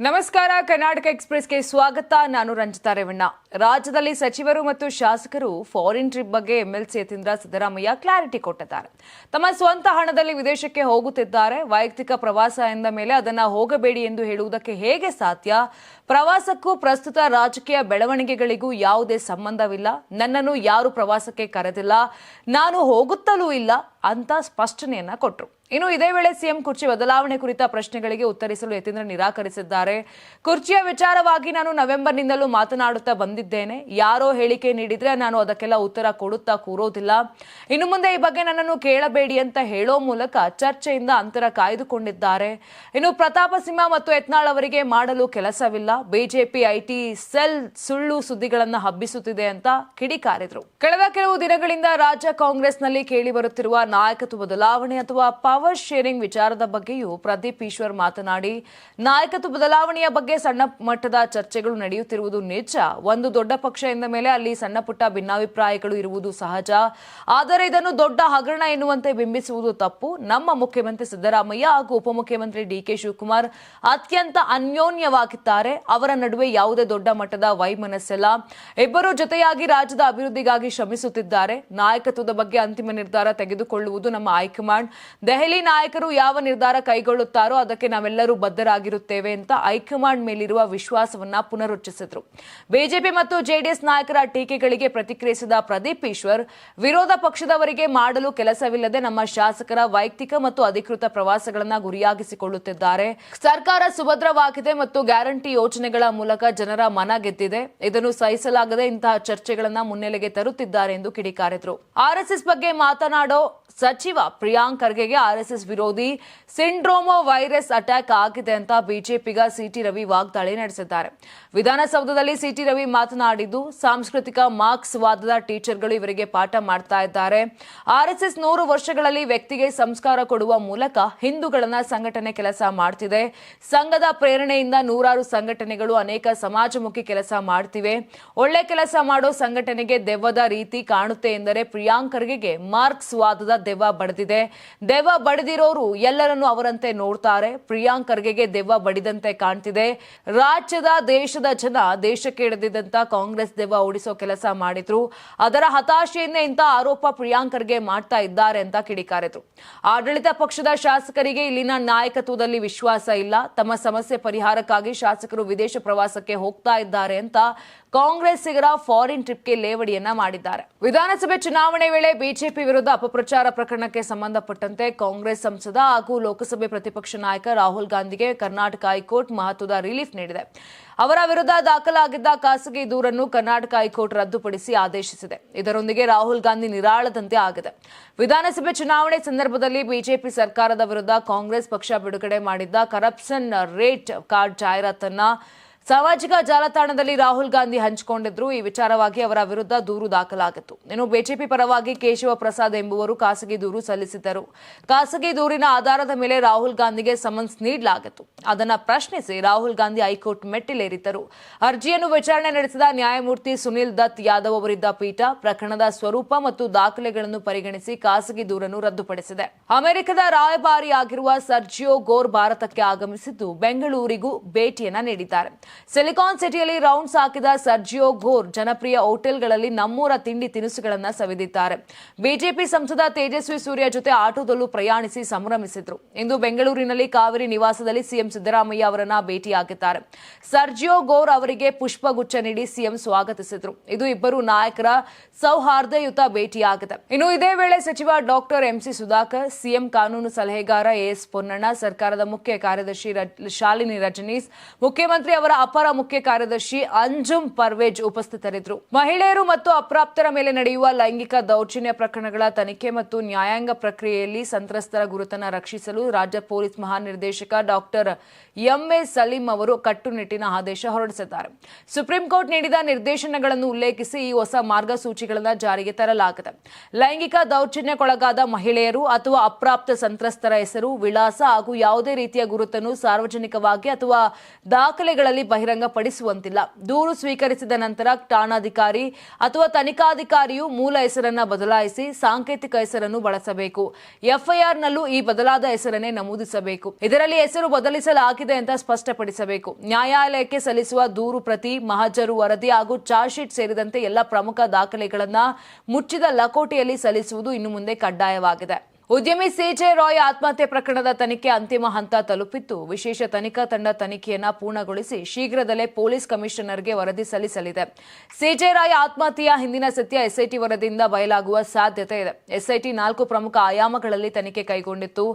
ನಮಸ್ಕಾರ, ಕರ್ನಾಟಕ ಎಕ್ಸ್ಪ್ರೆಸ್ಗೆ ಸ್ವಾಗತ. ನಾನು ರಂಜಿತಾ ರೇವಣ್ಣ. ರಾಜ್ಯದಲ್ಲಿ ಸಚಿವರು ಮತ್ತು ಶಾಸಕರು ಫಾರಿನ್ ಟ್ರಿಪ್ ಬಗ್ಗೆ ಎಂಎಲ್ಸಿ ಯತೀಂದ್ರ ಸಿದ್ದರಾಮಯ್ಯ ಕ್ಲಾರಿಟಿ ಕೊಟ್ಟಿದ್ದಾರೆ. ತಮ್ಮ ಸ್ವಂತ ಹಣದಲ್ಲಿ ವಿದೇಶಕ್ಕೆ ಹೋಗುತ್ತಿದ್ದಾರೆ. ವೈಯಕ್ತಿಕ ಪ್ರವಾಸ ಎಂದ ಮೇಲೆ ಅದನ್ನು ಹೋಗಬೇಡಿ ಎಂದು ಹೇಳುವುದಕ್ಕೆ ಹೇಗೆ ಸಾಧ್ಯ? ಪ್ರವಾಸಕ್ಕೂ ಪ್ರಸ್ತುತ ರಾಜಕೀಯ ಬೆಳವಣಿಗೆಗಳಿಗೂ ಯಾವುದೇ ಸಂಬಂಧವಿಲ್ಲ. ನನ್ನನ್ನು ಯಾರು ಪ್ರವಾಸಕ್ಕೆ ಕರೆದಿಲ್ಲ. ನಾನು ಹೋಗುತ್ತಲೂ ಇಲ್ಲ ಅಂತ ಸ್ಪಷ್ಟನೆಯನ್ನ ಕೊಟ್ಟರು ಇನ್ನು ಇದೇ ವೇಳೆ ಸಿಎಂ ಕುರ್ಚಿ ಬದಲಾವಣೆ ಕುರಿತ ಪ್ರಶ್ನೆಗಳಿಗೆ ಉತ್ತರಿಸಲು ಯತೀಂದ್ರ ನಿರಾಕರಿಸಿದ್ದಾರೆ. ಕುರ್ಚಿಯ ವಿಚಾರವಾಗಿ ನಾನು ನವೆಂಬರ್ನಿಂದಲೂ ಮಾತನಾಡುತ್ತಾ ಬಂದಿದ್ದೇನೆ. ಯಾರೋ ಹೇಳಿಕೆ ನೀಡಿದ್ರೆ ನಾನು ಅದಕ್ಕೆಲ್ಲ ಉತ್ತರ ಕೊಡುತ್ತಾ ಕೂರೋದಿಲ್ಲ. ಇನ್ನು ಮುಂದೆ ಈ ಬಗ್ಗೆ ನನ್ನನ್ನು ಕೇಳಬೇಡಿ ಅಂತ ಹೇಳೋ ಮೂಲಕ ಚರ್ಚೆಯಿಂದ ಅಂತರ ಕಾಯ್ದುಕೊಂಡಿದ್ದಾರೆ. ಇನ್ನು ಪ್ರತಾಪ ಸಿಂಹ ಮತ್ತು ಯತ್ನಾಳ್ ಅವರಿಗೆ ಮಾಡಲು ಕೆಲಸವಿಲ್ಲ. ಬಿಜೆಪಿ ಐಟಿ ಸೆಲ್ ಸುಳ್ಳು ಸುದ್ದಿಗಳನ್ನು ಹಬ್ಬಿಸುತ್ತಿದೆ ಅಂತ ಕಿಡಿಕಾರಿದ್ರು ಕಳೆದ ಕೆಲವು ದಿನಗಳಿಂದ ರಾಜ್ಯ ಕಾಂಗ್ರೆಸ್ನಲ್ಲಿ ಕೇಳಿ ಬರುತ್ತಿರುವ ನಾಯಕತ್ವ ಬದಲಾವಣೆ ಅಥವಾ ಪವರ್ ಶೇರಿಂಗ್ ವಿಚಾರದ ಬಗ್ಗೆಯೂ ಪ್ರದೀಪ್ ಈಶ್ವರ್ ಮಾತನಾಡಿ, ನಾಯಕತ್ವ ಬದಲಾವಣೆಯ ಬಗ್ಗೆ ಸಣ್ಣ ಮಟ್ಟದ ಚರ್ಚೆಗಳು ನಡೆಯುತ್ತಿರುವುದು ನಿಜ. ಒಂದು ದೊಡ್ಡ ಪಕ್ಷ ಎಂದ ಮೇಲೆ ಅಲ್ಲಿ ಸಣ್ಣ ಪುಟ್ಟ ಭಿನ್ನಾಭಿಪ್ರಾಯಗಳು ಇರುವುದು ಸಹಜ. ಆದರೆ ಇದನ್ನು ದೊಡ್ಡ ಹಗರಣ ಎನ್ನುವಂತೆ ಬಿಂಬಿಸುವುದು ತಪ್ಪು. ನಮ್ಮ ಮುಖ್ಯಮಂತ್ರಿ ಸಿದ್ದರಾಮಯ್ಯ ಹಾಗೂ ಉಪಮುಖ್ಯಮಂತ್ರಿ ಡಿಕೆ ಶಿವಕುಮಾರ್ ಅತ್ಯಂತ ಅನ್ಯೋನ್ಯವಾಗಿದ್ದಾರೆ. ಅವರ ನಡುವೆ ಯಾವುದೇ ದೊಡ್ಡ ಮಟ್ಟದ ವೈಮನಸ್ಸಿಲ್ಲ ಇಬ್ಬರು ಜೊತೆಯಾಗಿ ರಾಜ್ಯದ ಅಭಿವೃದ್ಧಿಗಾಗಿ ಶ್ರಮಿಸುತ್ತಿದ್ದಾರೆ. ನಾಯಕತ್ವದ ಬಗ್ಗೆ ಅಂತಿಮ ನಿರ್ಧಾರ ತೆಗೆದುಕೊಳ್ಳುವುದು ನಮ್ಮ ಹೈಕಮಾಂಡ್. ದೆಹಲಿ ನಾಯಕರು ಯಾವ ನಿರ್ಧಾರ ಕೈಗೊಳ್ಳುತ್ತಾರೋ ಅದಕ್ಕೆ ನಾವೆಲ್ಲರೂ ಬದ್ಧರಾಗಿರುತ್ತೇವೆ ಅಂತ ಹೈಕಮಾಂಡ್ ಮೇಲಿರುವ ವಿಶ್ವಾಸವನ್ನ ಪುನರುಚ್ಚರಿಸಿದ್ರು ಬಿಜೆಪಿ ಮತ್ತು ಜೆಡಿಎಸ್ ನಾಯಕರ ಟೀಕೆಗಳಿಗೆ ಪ್ರತಿಕ್ರಿಯಿಸಿದ ಪ್ರದೀಪ್ ಈಶ್ವರ್, ವಿರೋಧ ಪಕ್ಷದವರಿಗೆ ಮಾಡಲು ಕೆಲಸವಿಲ್ಲದೆ ನಮ್ಮ ಶಾಸಕರ ವೈಯಕ್ತಿಕ ಮತ್ತು ಅಧಿಕೃತ ಪ್ರವಾಸಗಳನ್ನ ಗುರಿಯಾಗಿಸಿಕೊಳ್ಳುತ್ತಿದ್ದಾರೆ. ಸರ್ಕಾರ ಸುಭದ್ರವಾಗಿದೆ ಮತ್ತು ಗ್ಯಾರಂಟಿ ಯೋಜನೆಗಳ ಮೂಲಕ ಜನರ ಮನ ಗೆದ್ದಿದೆ. ಇದನ್ನು ಸಹಿಸಲಾಗದೆ ಇಂತಹ ಚರ್ಚೆಗಳನ್ನ ಮುನ್ನೆಲೆಗೆ ತರುತ್ತಿದ್ದಾರೆ ಎಂದು ಕಿಡಿಕಾರಿದ್ರು. ಆರ್ಎಸ್ಎಸ್ ಬಗ್ಗೆ ಮಾತನಾಡೋ ಸಚಿವ ಪ್ರಿಯಾಂಕ್ ಖರ್ಗೆಗೆ ಆರ್ಎಸ್ಎಸ್ ವಿರೋಧಿ ಸಿಂಡ್ರೋಮೋ ವೈರಸ್ ಅಟ್ಯಾಕ್ ಆಗಿದೆ ಅಂತ ಬಿಜೆಪಿಗ ಸಿಟಿ ರವಿ ವಾಗ್ದಾಳಿ ನಡೆಸಿದ್ದಾರೆ. ವಿಧಾನಸೌಧದಲ್ಲಿ ಸಿಟಿ ರವಿ ಮಾತನಾಡಿದ್ದು, ಸಾಂಸ್ಕೃತಿಕ ಮಾರ್ಕ್ಸ್ ವಾದದ ಟೀಚರ್ಗಳು ಇವರಿಗೆ ಪಾಠ ಮಾಡ್ತಾ ಇದ್ದಾರೆ. ಆರ್ಎಸ್ಎಸ್ ನೂರು ವರ್ಷಗಳಲ್ಲಿ ವ್ಯಕ್ತಿಗೆ ಸಂಸ್ಕಾರ ಕೊಡುವ ಮೂಲಕ ಹಿಂದೂಗಳನ್ನ ಸಂಘಟನೆ ಕೆಲಸ ಮಾಡ್ತಿದೆ. ಸಂಘದ ಪ್ರೇರಣೆಯಿಂದ ನೂರಾರು ಸಂಘಟನೆಗಳು ಅನೇಕ ಸಮಾಜಮುಖಿ ಕೆಲಸ ಮಾಡ್ತಿವೆ. ಒಳ್ಳೆ ಕೆಲಸ ಮಾಡೋ ಸಂಘಟನೆಗೆ ದೆವ್ವದ ರೀತಿ ಕಾಣುತ್ತೆ ಎಂದರೆ ಪ್ರಿಯಾಂಕ್ ಖರ್ಗೆಗೆ ಮಾರ್ಕ್ಸ್ ವಾದದ ದೆವ್ವ ಬಡಿದಿದೆ. ದೆವ್ವ ಬಡಿದಿರೋರು ಎಲ್ಲರನ್ನು ಅವರಂತೆ ನೋಡ್ತಾರೆ. ಪ್ರಿಯಾಂಕ್ ಖರ್ಗೆಗೆ ದೆವ್ವ ಬಡಿದಂತೆ ಕಾಣ್ತಿದೆ. ರಾಜ್ಯದ ದೇಶದ ಜನ ದೇಶಕ್ಕೆ ಹಿಡಿದಿದ್ದಂತ ಕಾಂಗ್ರೆಸ್ ದೆವ್ವ ಓಡಿಸೋ ಕೆಲಸ ಮಾಡಿದ್ರು. ಅದರ ಹತಾಶೆಯನ್ನೇ ಇಂಥ ಆರೋಪ ಪ್ರಿಯಾಂಕ್ ಖರ್ಗೆ ಮಾಡ್ತಾ ಇದ್ದಾರೆ ಅಂತ ಕಿಡಿಕಾರಿದ್ರು. ಆಡಳಿತ ಪಕ್ಷದ ಶಾಸಕರಿಗೆ ಇಲ್ಲಿನ ನಾಯಕತ್ವದಲ್ಲಿ ವಿಶ್ವಾಸ ಇಲ್ಲ. ತಮ್ಮ ಸಮಸ್ಯೆ ಪರಿಹಾರಕ್ಕಾಗಿ ಶಾಸಕರು ವಿದೇಶ ಪ್ರವಾಸಕ್ಕೆ ಹೋಗ್ತಾ ಇದ್ದಾರೆ ಅಂತ ಕಾಂಗ್ರೆಸ್ಸಿಗರ ಫಾರಿನ್ ಟ್ರಿಪ್ಗೆ ಲೇವಡಿಯನ್ನ ಮಾಡಿದ್ದಾರೆ. ವಿಧಾನಸಭೆ ಚುನಾವಣೆ ವೇಳೆ ಬಿಜೆಪಿ ವಿರುದ್ಧ ಅಪಪ್ರಚಾರ ಪ್ರಕರಣಕ್ಕೆ ಸಂಬಂಧಪಟ್ಟಂತೆ ಕಾಂಗ್ರೆಸ್ ಸಂಸದ ಹಾಗೂ ಲೋಕಸಭೆ ಪ್ರತಿಪಕ್ಷ ನಾಯಕ ರಾಹುಲ್ ಗಾಂಧಿಗೆ ಕರ್ನಾಟಕ ಹೈಕೋರ್ಟ್ ಮಹತ್ವದ ರಿಲೀಫ್ ನೀಡಿದೆ. ಅವರ ವಿರುದ್ಧ ದಾಖಲಾಗಿದ್ದ ಖಾಸಗಿ ದೂರನ್ನು ಕರ್ನಾಟಕ ಹೈಕೋರ್ಟ್ ರದ್ದುಪಡಿಸಿ ಆದೇಶಿಸಿದೆ. ಇದರೊಂದಿಗೆ ರಾಹುಲ್ ಗಾಂಧಿ ನಿರಾಳದಂತೆ ಆಗಿದೆ. ವಿಧಾನಸಭೆ ಚುನಾವಣೆ ಸಂದರ್ಭದಲ್ಲಿ ಬಿಜೆಪಿ ಸರ್ಕಾರದ ವಿರುದ್ಧ ಕಾಂಗ್ರೆಸ್ ಪಕ್ಷ ಬಿಡುಗಡೆ ಮಾಡಿದ್ದ ಕರಪ್ಷನ್ ರೇಟ್ ಕಾರ್ಡ್ ಜಾಹೀರಾತನ್ನ ಸಾಮಾಜಿಕ ಜಾಲತಾಣದಲ್ಲಿ ರಾಹುಲ್ ಗಾಂಧಿ ಹಂಚಿಕೊಂಡಿದ್ರು. ಈ ವಿಚಾರವಾಗಿ ಅವರ ವಿರುದ್ಧ ದೂರು ದಾಖಲಾಗಿತ್ತು. ಇನ್ನು ಬಿಜೆಪಿ ಪರವಾಗಿ ಕೇಶವ ಪ್ರಸಾದ್ ಎಂಬುವರು ಖಾಸಗಿ ದೂರು ಸಲ್ಲಿಸಿದ್ದರು. ಖಾಸಗಿ ದೂರಿನ ಆಧಾರದ ಮೇಲೆ ರಾಹುಲ್ ಗಾಂಧಿಗೆ ಸಮನ್ಸ್ ನೀಡಲಾಗಿತ್ತು. ಅದನ್ನು ಪ್ರಶ್ನಿಸಿ ರಾಹುಲ್ ಗಾಂಧಿ ಹೈಕೋರ್ಟ್ ಮೆಟ್ಟಿಲೇರಿದ್ದರು. ಅರ್ಜಿಯನ್ನು ವಿಚಾರಣೆ ನಡೆಸಿದ ನ್ಯಾಯಮೂರ್ತಿ ಸುನಿಲ್ ದತ್ ಯಾದವ್ ಅವರಿದ್ದ ಪೀಠ ಪ್ರಕರಣದ ಸ್ವರೂಪ ಮತ್ತು ದಾಖಲೆಗಳನ್ನು ಪರಿಗಣಿಸಿ ಖಾಸಗಿ ದೂರನ್ನು ರದ್ದುಪಡಿಸಿದೆ. ಅಮೆರಿಕದ ರಾಯಭಾರಿಯಾಗಿರುವ ಸರ್ಜಿಯೋ ಗೋರ್ ಭಾರತಕ್ಕೆ ಆಗಮಿಸಿದ್ದು ಬೆಂಗಳೂರಿಗೂ ಭೇಟಿಯನ್ನು ನೀಡಿದ್ದಾರೆ. ಸಿಲಿಕಾನ್ ಸಿಟಿಯಲ್ಲಿ ರೌಂಡ್ಸ್ ಹಾಕಿದ ಸರ್ಜಿಯೋ ಗೋರ್ ಜನಪ್ರಿಯ ಹೋಟೆಲ್ಗಳಲ್ಲಿ ನಮ್ಮೂರ ತಿಂಡಿ ತಿನಿಸುಗಳನ್ನು ಸವಿದಿದ್ದಾರೆ. ಬಿಜೆಪಿ ಸಂಸದ ತೇಜಸ್ವಿ ಸೂರ್ಯ ಜೊತೆ ಆಟೋದಲ್ಲೂ ಪ್ರಯಾಣಿಸಿ ಸಂಭ್ರಮಿಸಿದ್ರು. ಇಂದು ಬೆಂಗಳೂರಿನಲ್ಲಿ ಕಾವೇರಿ ನಿವಾಸದಲ್ಲಿ ಸಿಎಂ ಸಿದ್ದರಾಮಯ್ಯ ಅವರನ್ನ ಭೇಟಿಯಾಗಿದ್ದಾರೆ ಸರ್ಜಿಯೋ ಗೋರ್ ಅವರಿಗೆ ಪುಷ್ಪಗುಚ್ಛ ನೀಡಿ ಸಿಎಂ ಸ್ವಾಗತಿಸಿದ್ರು. ಇದು ಇಬ್ಬರು ನಾಯಕರ ಸೌಹಾರ್ದಯುತ ಭೇಟಿಯಾಗಿದೆ. ಇನ್ನು ಇದೇ ವೇಳೆ ಸಚಿವ ಡಾಕ್ಟರ್ ಎಂಸಿ ಸುಧಾಕರ್, ಸಿಎಂ ಕಾನೂನು ಸಲಹೆಗಾರ ಎಎಸ್ ಪೊನ್ನಣ್ಣ, ಸರ್ಕಾರದ ಮುಖ್ಯ ಕಾರ್ಯದರ್ಶಿ ಶಾಲಿನಿ ರಜನೀಸ್ ಮುಖ್ಯಮಂತ್ರಿ ಅವರ ಅಪರ ಮುಖ್ಯ ಕಾರ್ಯದರ್ಶಿ ಅಂಜುಮ್ ಪರ್ವೇಜ್ ಉಪಸ್ಥಿತರಿದ್ದರು. ಮಹಿಳೆಯರು ಮತ್ತು ಅಪ್ರಾಪ್ತರ ಮೇಲೆ ನಡೆಯುವ ಲೈಂಗಿಕ ದೌರ್ಜನ್ಯ ಪ್ರಕರಣಗಳ ತನಿಖೆ ಮತ್ತು ನ್ಯಾಯಾಂಗ ಪ್ರಕ್ರಿಯೆಯಲ್ಲಿ ಸಂತ್ರಸ್ತರ ಗುರುತನ್ನು ರಕ್ಷಿಸಲು ರಾಜ್ಯ ಪೊಲೀಸ್ ಮಹಾನಿರ್ದೇಶಕ ಡಾಕ್ಟರ್ ಎಂಎ ಸಲೀಂ ಅವರು ಕಟ್ಟುನಿಟ್ಟಿನ ಆದೇಶ ಹೊರಡಿಸಿದ್ದಾರೆ. ಸುಪ್ರೀಂ ಕೋರ್ಟ್ ನೀಡಿದ ನಿರ್ದೇಶನಗಳನ್ನು ಉಲ್ಲೇಖಿಸಿ ಈ ಹೊಸ ಮಾರ್ಗಸೂಚಿಗಳನ್ನು ಜಾರಿಗೆ ತರಲಾಗಿದೆ. ಲೈಂಗಿಕ ದೌರ್ಜನ್ಯಕ್ಕೊಳಗಾದ ಮಹಿಳೆಯರು ಅಥವಾ ಅಪ್ರಾಪ್ತ ಸಂತ್ರಸ್ತರ ಹೆಸರು, ವಿಳಾಸ ಹಾಗೂ ಯಾವುದೇ ರೀತಿಯ ಗುರುತನ್ನು ಸಾರ್ವಜನಿಕವಾಗಿ ಅಥವಾ ದಾಖಲೆಗಳಲ್ಲಿ ಬಹಿರಂಗಪಡಿಸುವಂತಿಲ್ಲ. ದೂರು ಸ್ವೀಕರಿಸಿದ ನಂತರ ಠಾಣಾಧಿಕಾರಿ ಅಥವಾ ತನಿಖಾಧಿಕಾರಿಯು ಮೂಲ ಹೆಸರನ್ನ ಬದಲಾಯಿಸಿ ಸಾಂಕೇತಿಕ ಹೆಸರನ್ನು ಬಳಸಬೇಕು. ಎಫ್ಐಆರ್ನಲ್ಲೂ ಈ ಬದಲಾದ ಹೆಸರನ್ನೇ ನಮೂದಿಸಬೇಕು. ಇದರಲ್ಲಿ ಹೆಸರು ಬದಲಿಸಲಾಗಿದೆ ಅಂತ ಸ್ಪಷ್ಟಪಡಿಸಬೇಕು. ನ್ಯಾಯಾಲಯಕ್ಕೆ ಸಲ್ಲಿಸುವ ದೂರು ಪ್ರತಿ, ಮಹಜರು ವರದಿ ಹಾಗೂ ಚಾರ್ಜ್ ಶೀಟ್ ಸೇರಿದಂತೆ ಎಲ್ಲ ಪ್ರಮುಖ ದಾಖಲೆಗಳನ್ನ ಮುಚ್ಚಿದ ಲಕೋಟೆಯಲ್ಲಿ ಸಲ್ಲಿಸುವುದು ಇನ್ನು ಮುಂದೆ ಕಡ್ಡಾಯವಾಗಿದೆ. ಉದ್ಯಮಿ ಸಿಜೆ ರಾಯ್ ಆತ್ಮಹತ್ಯೆ ಪ್ರಕರಣದ ತನಿಖೆ ಅಂತಿಮ ಹಂತ ತಲುಪಿತ್ತು. ವಿಶೇಷ ತನಿಖಾ ತಂಡ ತನಿಖೆಯನ್ನು ಪೂರ್ಣಗೊಳಿಸಿ ಶೀಘ್ರದಲ್ಲೇ ಪೊಲೀಸ್ ಕಮಿಷನರ್ಗೆ ವರದಿ ಸಲ್ಲಿಸಲಿದೆ. ಸಿಜೆ ರಾಯ್ ಆತ್ಮಹತ್ಯೆಯ ಹಿಂದಿನ ಸತ್ಯ ಎಸ್ಐಟಿ ವರದಿಯಿಂದ ಬಯಲಾಗುವ ಸಾಧ್ಯತೆ ಇದೆ. ಎಸ್ಐಟಿ ನಾಲ್ಕು ಪ್ರಮುಖ ಆಯಾಮಗಳಲ್ಲಿ ತನಿಖೆ ಕೈಗೊಂಡಿತ್ತು.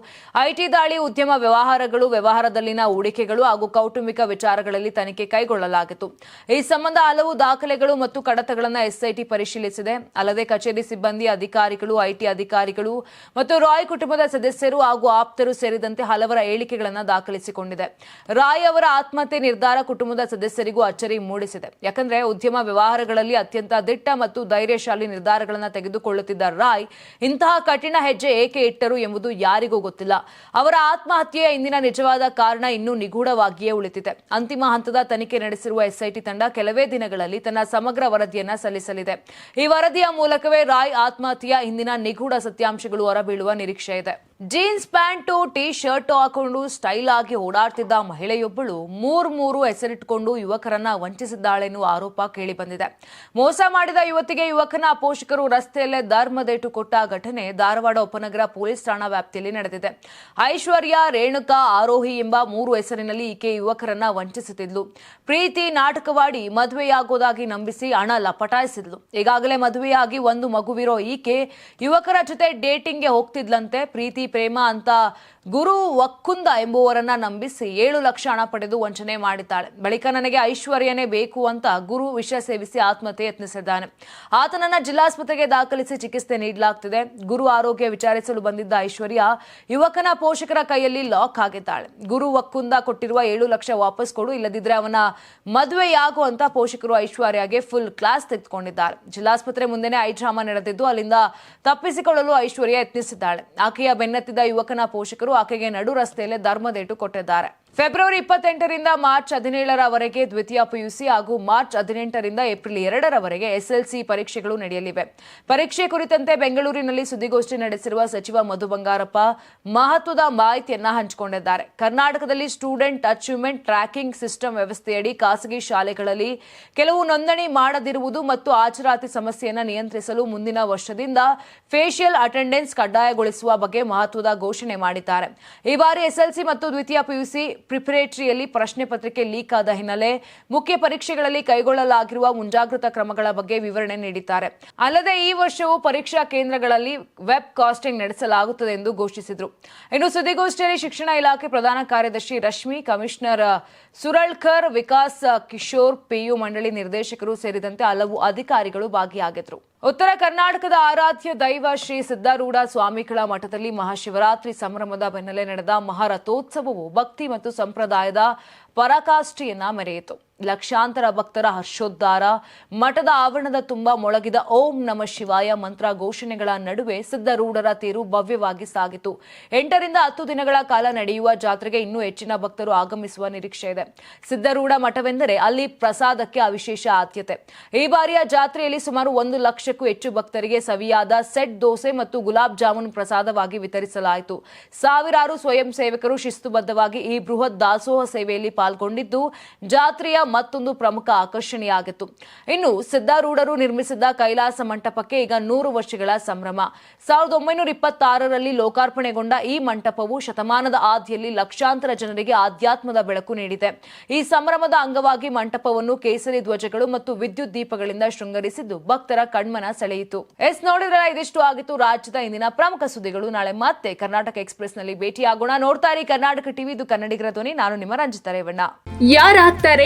ಐಟಿ ದಾಳಿ, ಉದ್ಯಮ ವ್ಯವಹಾರಗಳು, ವ್ಯವಹಾರದಲ್ಲಿನ ಹೂಡಿಕೆಗಳು ಹಾಗೂ ಕೌಟುಂಬಿಕ ವಿಚಾರಗಳಲ್ಲಿ ತನಿಖೆ ಕೈಗೊಳ್ಳಲಾಗಿತ್ತು. ಈ ಸಂಬಂಧ ಹಲವು ದಾಖಲೆಗಳು ಮತ್ತು ಕಡತಗಳನ್ನು ಎಸ್ಐಟಿ ಪರಿಶೀಲಿಸಿದೆ. ಅಲ್ಲದೆ ಕಚೇರಿ ಸಿಬ್ಬಂದಿ, ಅಧಿಕಾರಿಗಳು, ಐಟಿ ಅಧಿಕಾರಿಗಳು ಮತ್ತು ರಾಯ್ ಕುಟುಂಬದ ಸದಸ್ಯರು ಹಾಗೂ ಆಪ್ತರು ಸೇರಿದಂತೆ ಹಲವರ ಹೇಳಿಕೆಗಳನ್ನು ದಾಖಲಿಸಿಕೊಂಡಿದೆ. ರಾಯ್ ಅವರ ಆತ್ಮಹತ್ಯೆ ನಿರ್ಧಾರ ಕುಟುಂಬದ ಸದಸ್ಯರಿಗೂ ಅಚ್ಚರಿ ಮೂಡಿಸಿದೆ. ಯಾಕಂದ್ರೆ ಉದ್ಯಮ ವ್ಯವಹಾರಗಳಲ್ಲಿ ಅತ್ಯಂತ ದಿಟ್ಟ ಮತ್ತು ಧೈರ್ಯಶಾಲಿ ನಿರ್ಧಾರಗಳನ್ನು ತೆಗೆದುಕೊಳ್ಳುತ್ತಿದ್ದ ರಾಯ್ ಇಂತಹ ಕಠಿಣ ಹೆಜ್ಜೆ ಏಕೆ ಇಟ್ಟರು ಎಂಬುದು ಯಾರಿಗೂ ಗೊತ್ತಿಲ್ಲ. ಅವರ ಆತ್ಮಹತ್ಯೆಯ ಇಂದಿನ ನಿಜವಾದ ಕಾರಣ ಇನ್ನೂ ನಿಗೂಢವಾಗಿಯೇ ಉಳಿತಿದೆ. ಅಂತಿಮ ಹಂತದ ತನಿಖೆ ನಡೆಸಿರುವ ಎಸ್ಐಟಿ ತಂಡ ಕೆಲವೇ ದಿನಗಳಲ್ಲಿ ತನ್ನ ಸಮಗ್ರ ವರದಿಯನ್ನ ಸಲ್ಲಿಸಲಿದೆ. ಈ ವರದಿಯ ಮೂಲಕವೇ ರಾಯ್ ಆತ್ಮಹತ್ಯೆಯ ಹಿಂದಿನ ನಿಗೂಢ ಸತ್ಯಾಂಶಗಳು ಹೊರಬೀಳುವ ನಿರೀಕ್ಷೆ ಇದೆ ಜೀನ್ಸ್ ಪ್ಯಾಂಟು ಟೀ ಶರ್ಟ್ ಹಾಕೊಂಡು ಸ್ಟೈಲ್ ಆಗಿ ಓಡಾಡ್ತಿದ್ದ ಮಹಿಳೆಯೊಬ್ಬಳು ಮೂರ್ ಮೂರು ಹೆಸರಿಟ್ಕೊಂಡು ಯುವಕರನ್ನ ವಂಚಿಸಿದ್ದಾಳೆನ್ನುವ ಆರೋಪ ಕೇಳಿ ಬಂದಿದೆ ಮೋಸ ಮಾಡಿದ ಯುವತಿಗೆ ಯುವಕನ ಪೋಷಕರು ರಸ್ತೆಯಲ್ಲೇ ಧರ್ಮದೇಟು ಕೊಟ್ಟ ಘಟನೆ ಧಾರವಾಡ ಉಪನಗರ ಪೊಲೀಸ್ ಠಾಣಾ ವ್ಯಾಪ್ತಿಯಲ್ಲಿ ನಡೆದಿದೆ. ಐಶ್ವರ್ಯ ರೇಣುಕಾ ಆರೋಹಿ ಎಂಬ ಮೂರು ಹೆಸರಿನಲ್ಲಿ ಈಕೆ ಯುವಕರನ್ನ ವಂಚಿಸುತ್ತಿದ್ಲು. ಪ್ರೀತಿ ನಾಟಕವಾಡಿ ಮದುವೆಯಾಗೋದಾಗಿ ನಂಬಿಸಿ ಹಣ ಲಪಟಾಯಿಸಿದ್ಲು. ಈಗಾಗಲೇ ಮದುವೆಯಾಗಿ ಒಂದು ಮಗುವಿರೋ ಈಕೆ ಯುವಕರ ಜೊತೆ ಡೇಟಿಂಗ್ಗೆ ಹೋಗ್ತಿದ್ಲಂತೆ. ಪ್ರೀತಿ ಪ್ರೇಮ ಅಂತ ಗುರು ವಕ್ಕುಂದ ಎಂಬುವರನ್ನ ನಂಬಿಸಿ ಏಳು ಲಕ್ಷ ಹಣ ಪಡೆದು ವಂಚನೆ ಮಾಡಿದ್ದಾಳೆ. ಬಳಿಕ ನನಗೆ ಐಶ್ವರ್ಯನೇ ಬೇಕು ಅಂತ ಗುರು ವಿಷ ಸೇವಿಸಿ ಆತ್ಮಹತ್ಯೆ ಯತ್ನಿಸಿದ್ದಾನೆ. ಆತನನ್ನ ಜಿಲ್ಲಾಸ್ಪತ್ರೆಗೆ ದಾಖಲಿಸಿ ಚಿಕಿತ್ಸೆ ನೀಡಲಾಗ್ತಿದೆ. ಗುರು ಆರೋಗ್ಯ ವಿಚಾರಿಸಲು ಬಂದಿದ್ದ ಐಶ್ವರ್ಯ ಯುವಕನ ಪೋಷಕರ ಕೈಯಲ್ಲಿ ಲಾಕ್ ಆಗಿದ್ದಾಳೆ. ಗುರು ವಕ್ಕುಂದ ಕೊಟ್ಟಿರುವ ಏಳು ಲಕ್ಷ ವಾಪಸ್ ಕೊಡು, ಇಲ್ಲದಿದ್ರೆ ಅವನ ಮದುವೆಯಾಗು ಅಂತ ಪೋಷಕರು ಐಶ್ವರ್ಯಗೆ ಫುಲ್ ಕ್ಲಾಸ್ ತೆಗೆದುಕೊಂಡಿದ್ದಾರೆ. ಜಿಲ್ಲಾಸ್ಪತ್ರೆ ಮುಂದೆನೆ ಐ ಡ್ರಾಮಾ ನಡೆದಿದ್ದು, ಅಲ್ಲಿಂದ ತಪ್ಪಿಸಿಕೊಳ್ಳಲು ಐಶ್ವರ್ಯ ಯತ್ನಿಸಿದ್ದಾಳೆ. ಆಕೆಯ ಬೆನ್ನತ್ತಿದ್ದ ಯುವಕನ ಪೋಷಕರು ಆಕೆಗೆ ನಡು ರಸ್ತೆಯಲ್ಲೇ ಧರ್ಮದೇಟು ಕೊಟ್ಟಿದ್ದಾರೆ. ಫೆಬ್ರವರಿ ಇಪ್ಪತ್ತೆಂಟರಿಂದ ಮಾರ್ಚ್ ಹದಿನೇಳರವರೆಗೆ ದ್ವಿತೀಯ ಪಿಯುಸಿ ಹಾಗೂ ಮಾರ್ಚ್ ಹದಿನೆಂಟರಿಂದ ಏಪ್ರಿಲ್ ಎರಡರವರೆಗೆ ಎಸ್ಎಲ್ಸಿ ಪರೀಕ್ಷೆಗಳು ನಡೆಯಲಿವೆ. ಪರೀಕ್ಷೆ ಕುರಿತಂತೆ ಬೆಂಗಳೂರಿನಲ್ಲಿ ಸುದ್ದಿಗೋಷ್ಠಿ ನಡೆಸಿರುವ ಸಚಿವ ಮಧು ಬಂಗಾರಪ್ಪ ಮಹತ್ವದ ಮಾಹಿತಿಯನ್ನ ಹಂಚಿಕೊಂಡಿದ್ದಾರೆ. ಕರ್ನಾಟಕದಲ್ಲಿ ಸ್ಟೂಡೆಂಟ್ ಅಚೀವ್ಮೆಂಟ್ ಟ್ರ್ಯಾಕಿಂಗ್ ಸಿಸ್ಟಮ್ ವ್ಯವಸ್ಥೆಯಡಿ ಖಾಸಗಿ ಶಾಲೆಗಳಲ್ಲಿ ಕೆಲವು ನೋಂದಣಿ ಮಾಡದಿರುವುದು ಮತ್ತು ಹಾಜರಾತಿ ಸಮಸ್ಯೆಯನ್ನು ನಿಯಂತ್ರಿಸಲು ಮುಂದಿನ ವರ್ಷದಿಂದ ಫೇಷಿಯಲ್ ಅಟೆಂಡೆನ್ಸ್ ಕಡ್ಡಾಯಗೊಳಿಸುವ ಬಗ್ಗೆ ಮಹತ್ವದ ಘೋಷಣೆ ಮಾಡಿದ್ದಾರೆ. ಈ ಬಾರಿ ಎಸ್ಎಲ್ಸಿ ಮತ್ತು ದ್ವಿತೀಯ ಪಿಯುಸಿ ಪ್ರಿಪರೇಟರಿಯಲ್ಲಿ ಪ್ರಶ್ನೆ ಪತ್ರಿಕೆ ಲೀಕ್ ಆದ ಹಿನ್ನೆಲೆ ಮುಖ್ಯ ಪರೀಕ್ಷೆಗಳಲ್ಲಿ ಕೈಗೊಳ್ಳಲಾಗಿರುವ ಮುಂಜಾಗ್ರತಾ ಕ್ರಮಗಳ ಬಗ್ಗೆ ವಿವರಣೆ ನೀಡಿದ್ದಾರೆ. ಅಲ್ಲದೆ ಈ ವರ್ಷವೂ ಪರೀಕ್ಷಾ ಕೇಂದ್ರಗಳಲ್ಲಿ ವೆಬ್ ಕಾಸ್ಟಿಂಗ್ ನಡೆಸಲಾಗುತ್ತದೆ ಎಂದು ಘೋಷಿಸಿದರು. ಇನ್ನು ಸುದ್ದಿಗೋಷ್ಠಿಯಲ್ಲಿ ಶಿಕ್ಷಣ ಇಲಾಖೆ ಪ್ರಧಾನ ಕಾರ್ಯದರ್ಶಿ ರಶ್ಮಿ, ಕಮಿಷನರ್ ಸುರಳ್ಕರ್, ವಿಕಾಸ್ ಕಿಶೋರ್, ಪಿಯು ಮಂಡಳಿ ನಿರ್ದೇಶಕರು ಸೇರಿದಂತೆ ಹಲವು ಅಧಿಕಾರಿಗಳು ಭಾಗಿಯಾಗಿದ್ದರು ಉತ್ತರ ಕರ್ನಾಟಕದ ಆರಾಧ್ಯ ದೈವ ಶ್ರೀ ಸಿದ್ದಾರೂಢ ಸ್ವಾಮಿಗಳ ಮಠದಲ್ಲಿ ಮಹಾಶಿವರಾತ್ರಿ ಸಂಭ್ರಮದ ಬೆನ್ನಲ್ಲೇ ನಡೆದ ಮಹಾರಥೋತ್ಸವವು ಭಕ್ತಿ ಮತ್ತು ಸಂಪ್ರದಾಯದ ಪರಾಕಾಷ್ಠೆಯನ್ನ ಮೆರೆಯಿತು. ಲಕ್ಷಾಂತರ ಭಕ್ತರ ಹರ್ಷೋದ್ಧಾರ. ಮಠದ ಆವರಣದ ತುಂಬ ಮೊಳಗಿದ ಓಂ ನಮ ಶಿವಾಯ ಮಂತ್ರ ಘೋಷಣೆಗಳ ನಡುವೆ ಸಿದ್ಧರೂಢರ ತೀರು ಭವ್ಯವಾಗಿ ಸಾಗಿತು. ಎಂಟರಿಂದ ಹತ್ತು ದಿನಗಳ ಕಾಲ ನಡೆಯುವ ಜಾತ್ರೆಗೆ ಇನ್ನೂ ಹೆಚ್ಚಿನ ಭಕ್ತರು ಆಗಮಿಸುವ ನಿರೀಕ್ಷೆ ಇದೆ. ಸಿದ್ಧರೂಢ ಮಠವೆಂದರೆ ಅಲ್ಲಿ ಪ್ರಸಾದಕ್ಕೆ ಅವಿಶೇಷ ಆದ್ಯತೆ. ಈ ಬಾರಿಯ ಜಾತ್ರೆಯಲ್ಲಿ ಸುಮಾರು ಒಂದು ಲಕ್ಷಕ್ಕೂ ಹೆಚ್ಚು ಭಕ್ತರಿಗೆ ಸವಿಯಾದ ಸೆಟ್ ದೋಸೆ ಮತ್ತು ಗುಲಾಬ್ ಜಾಮೂನ್ ಪ್ರಸಾದವಾಗಿ ವಿತರಿಸಲಾಯಿತು. ಸಾವಿರಾರು ಸ್ವಯಂ ಸೇವಕರು ಶಿಸ್ತುಬದ್ಧವಾಗಿ ಈ ಬೃಹತ್ ದಾಸೋಹ ಸೇವೆಯಲ್ಲಿ ಪಾಲ್ಗೊಂಡಿದ್ದು, ಜಾತ್ರೆಯ ಮತ್ತೊಂದು ಪ್ರಮುಖ ಆಕರ್ಷಣೆಯಾಗಿತ್ತು. ಇನ್ನು ಸಿದ್ಧಾರೂಢರು ನಿರ್ಮಿಸಿದ್ದ ಕೈಲಾಸ ಮಂಟಪಕ್ಕೆ ಈಗ ನೂರು ವರ್ಷಗಳ ಸಂಭ್ರಮ. ಸಾವಿರದ ಒಂಬೈನೂರ ಇಪ್ಪತ್ತಾರರಲ್ಲಿ ಲೋಕಾರ್ಪಣೆಗೊಂಡ ಈ ಮಂಟಪವು ಶತಮಾನದ ಆದಿಯಲ್ಲಿ ಲಕ್ಷಾಂತರ ಜನರಿಗೆ ಆಧ್ಯಾತ್ಮದ ಬೆಳಕು ನೀಡಿದೆ. ಈ ಸಂಭ್ರಮದ ಅಂಗವಾಗಿ ಮಂಟಪವನ್ನು ಕೇಸರಿ ಧ್ವಜಗಳು ಮತ್ತು ವಿದ್ಯುತ್ ದೀಪಗಳಿಂದ ಶೃಂಗರಿಸಿದ್ದು ಭಕ್ತರ ಕಣ್ಮನ ಸೆಳೆಯಿತು. ಎಸ್ ನೋಡಿದ್ರೆ ಇದಿಷ್ಟು ಆಗಿತ್ತು. ರಾಜ್ಯದ ಇಂದಿನ ಪ್ರಮುಖ ಸುದ್ದಿಗಳು. ನಾಳೆ ಮತ್ತೆ ಕರ್ನಾಟಕ ಎಕ್ಸ್ಪ್ರೆಸ್ನಲ್ಲಿ ಭೇಟಿಯಾಗೋಣ. ನೋಡ್ತಾ ಇರಿ ಕರ್ನಾಟಕ ಟಿವಿ. ಇದು ಕನ್ನಡಿಗರ ಧ್ವನಿ. ನಾನು ನಿಮ್ಮ ರಂಜಿತ ರೇವಣ್ಣ. ಯಾರಾಗ್ತಾರೆ